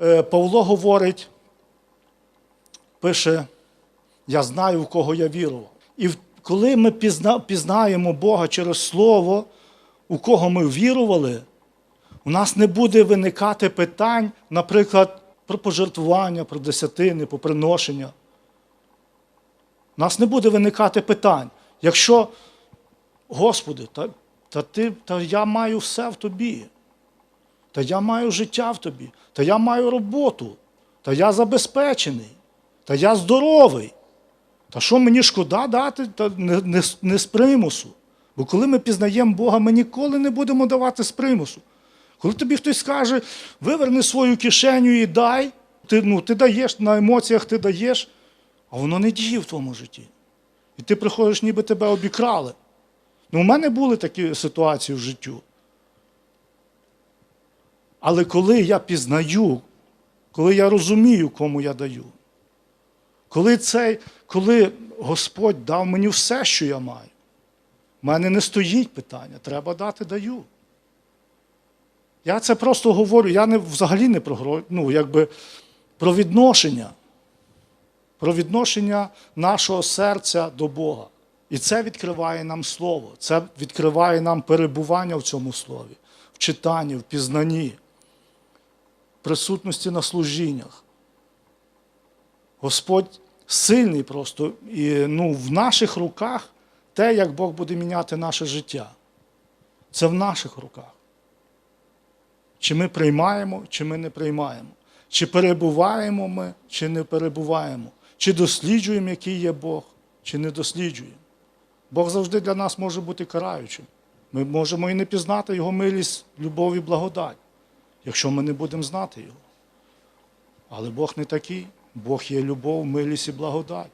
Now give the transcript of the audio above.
Е, Павло говорить, пише, я знаю, в кого я вірував. І коли ми пізнаємо Бога через Слово, у кого ми вірували, у нас не буде виникати питань, наприклад, про пожертвування, про десятини, про приношення. У нас не буде виникати питань. Якщо, Господи, та, та, ти, та я маю все в тобі, та я маю життя в тобі, та я маю роботу, та я забезпечений, та я здоровий. Та що мені шкода дати та не, не, не з примусу? Бо коли ми пізнаємо Бога, ми ніколи не будемо давати з примусу. Коли тобі хтось скаже, виверни свою кишеню і дай, ти, ну, ти даєш на емоціях, ти даєш, а воно не діє в твоєму житті. І ти приходиш, ніби тебе обікрали. Ну, у мене були такі ситуації в життю. Але коли я пізнаю, коли я розумію, кому я даю, коли, цей, коли Господь дав мені все, що я маю, в мене не стоїть питання, треба дати, даю. Я це просто говорю, я не, взагалі не про, ну, якби, про відношення, про відношення нашого серця до Бога. І це відкриває нам Слово, це відкриває нам перебування в цьому слові, в читанні, в пізнанні, присутності на служіннях. Господь сильний просто, і ну, в наших руках те, як Бог буде міняти наше життя. Це в наших руках. Чи ми приймаємо, чи ми не приймаємо. Чи перебуваємо ми, чи не перебуваємо. Чи досліджуємо, який є Бог, чи не досліджуємо. Бог завжди для нас може бути караючим. Ми можемо і не пізнати Його милість, любов і благодать, якщо ми не будемо знати Його. Але Бог не такий. Бог є любов, милість і благодать.